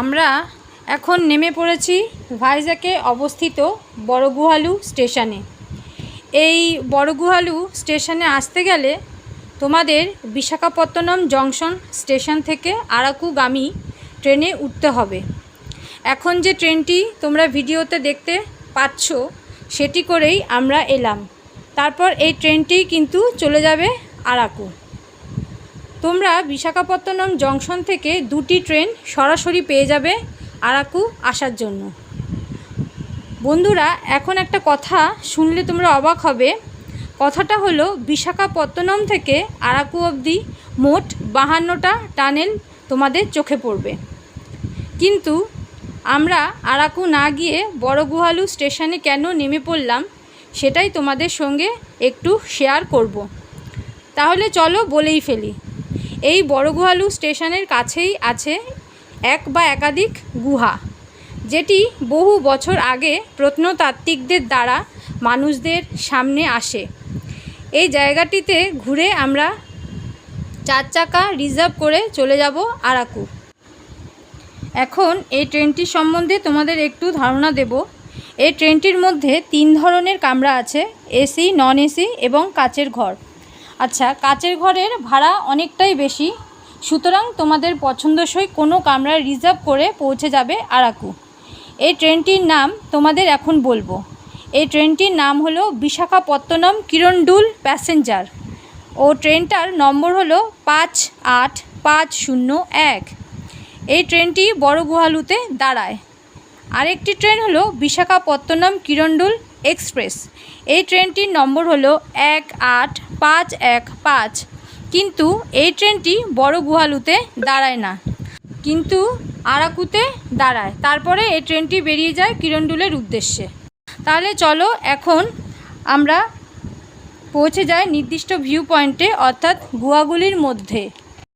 আমরা এখন নেমে পড়েছি ভাইজাকে অবস্থিত বড়গুহালু স্টেশনে। এই বড়গুহালু স্টেশনে আসতে গেলে তোমাদের বিশাখাপত্তনম জংশন স্টেশন থেকে আরাকুগামী ট্রেনে উঠতে হবে। এখন যে ট্রেনটি তোমরা ভিডিওতে দেখতে পাচ্ছ, সেটি করেই আমরা এলাম। তারপর এই ট্রেনটি কিন্তু চলে যাবে আরাকু। তোমরা বিশাখাপত্তনম জংশন থেকে দুটি ট্রেন সরাসরি পেয়ে যাবে আরাকু আসার জন্য। বন্ধুরা, এখন একটা কথা শুনলে তোমরা অবাক হবে। কথাটা হলো, বিশাখাপত্তনম থেকে আরাকু অবধি মোট বাহান্নটা টানেল তোমাদের চোখে পড়বে। কিন্তু আমরা আরাকু না গিয়ে বড় গুহালু স্টেশনে কেন নেমে পড়লাম, সেটাই তোমাদের সঙ্গে একটু শেয়ার করব। তাহলে চলো বলেই ফেলি। এই বড় গুহালু স্টেশনের কাছেই আছে এক বা একাধিক গুহা, যেটি বহু বছর আগে প্রত্নতাত্ত্বিকদের দ্বারা মানুষদের সামনে আসে। এই জায়গাটিতে ঘুরে আমরা চার চাকা রিজার্ভ করে চলে যাব আরাকু। এখন এই ট্রেনটির সম্বন্ধে তোমাদের একটু ধারণা দেব। এই ট্রেনটির মধ্যে তিন ধরনের কামরা আছে, এসি, নন এসি এবং কাচের ঘর। আচ্ছা কাচের ঘরের ভাড়া অনেকটাই বেশি। সুতরাং তোমাদের পছন্দসই কোনো কামরা রিজার্ভ করে পৌঁছে যাবে আরাকু। এই ট্রেনটির নাম তোমাদের এখন বলব। এই ট্রেনটির নাম হলো বিশাখাপত্তনম কিরণডুল প্যাসেঞ্জার। ও ট্রেনটার নম্বর হলো পাঁচ আট পাঁচ শূন্য এক। এই ট্রেনটি বড় গুহালুতে দাঁড়ায়। আরেকটি ট্রেন হলো বিশাখাপত্তনম কিরণডুল এক্সপ্রেস। এই ট্রেনটির নম্বর হলো এক আট পাঁচ এক পাঁচ। কিন্তু এই ট্রেনটি বড় গুহালুতে দাঁড়ায় না। কিন্তু আরাকুতে দাঁড়ায়। তারপরে এই ট্রেনটি বেরিয়ে যায় কিরণডুলের উদ্দেশ্যে। তাহলে চলো এখন আমরা পৌঁছে যাই নির্দিষ্ট ভিউ পয়েন্টে অর্থাৎ গুহাগুলির মধ্যে।